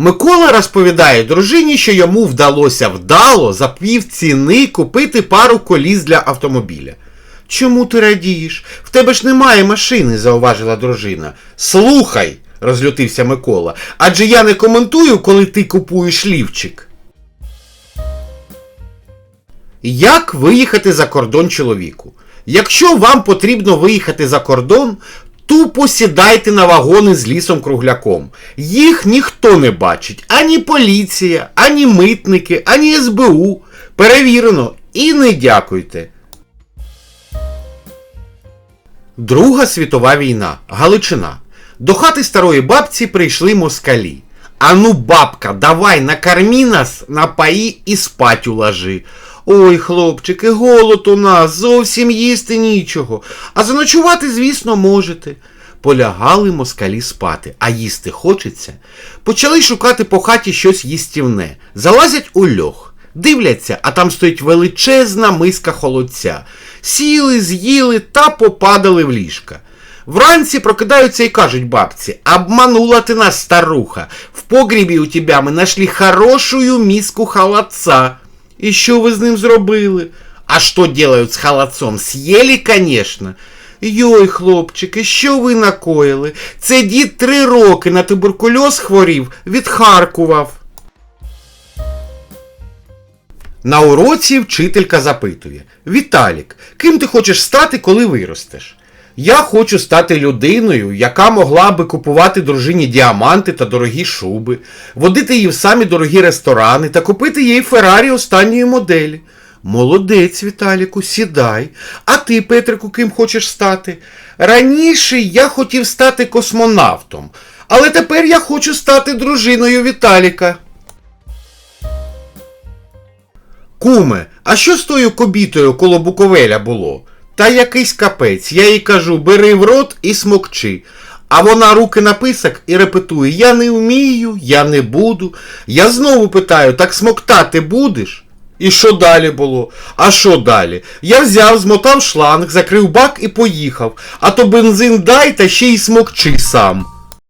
Микола розповідає дружині, що йому вдалося вдало за пів ціни купити пару коліс для автомобіля. Чому ти радієш? В тебе ж немає машини, зауважила дружина. Слухай, розлютився Микола, адже я не коментую, коли ти купуєш лівчик. Як виїхати за кордон чоловіку? Якщо вам потрібно виїхати за кордон, тупо сідайте на вагони з лісом кругляком. Їх ніхто не бачить, ані поліція, ані митники, ані СБУ. Перевірено і не дякуйте. Друга світова війна. Галичина. До хати старої бабці прийшли москалі. Ану, бабка, давай накорми нас, напої і спать уложи. Ой, хлопчики, голод у нас, зовсім їсти нічого. А заночувати, звісно, можете. Полягали москалі спати, а їсти хочеться. Почали шукати по хаті щось їстівне. Залазять у льох. Дивляться, а там стоїть величезна миска холодця. Сіли, з'їли та попадали в ліжка. Вранці прокидаються і кажуть бабці, обманула ти нас, старуха. В погрібі у тебе ми нашли хорошую миску холодца. І що ви з ним зробили? А що делают з холодцом? Съели, конечно. Йой, хлопчики, що ви накоїли? Це дід три роки на туберкульоз хворів, відхаркував. На уроці вчителька запитує: Віталік, ким ти хочеш стати, коли виростеш? Я хочу стати людиною, яка могла би купувати дружині діаманти та дорогі шуби, водити її в самі дорогі ресторани та купити їй Феррарі останньої моделі. Молодець, Віталіку, сідай. А ти, Петрику, ким хочеш стати? Раніше я хотів стати космонавтом, але тепер я хочу стати дружиною Віталіка. Куме, а що з тою кобітою коло Буковеля було? Та якийсь капець. Я їй кажу, бери в рот і смокчи. А вона руки на писак і репетує: Я не вмію, я не буду. Я знову питаю, так смоктати будеш? І що далі було? А що далі? Я взяв, змотав шланг, закрив бак і поїхав. А то бензин дай та ще й смокчи сам.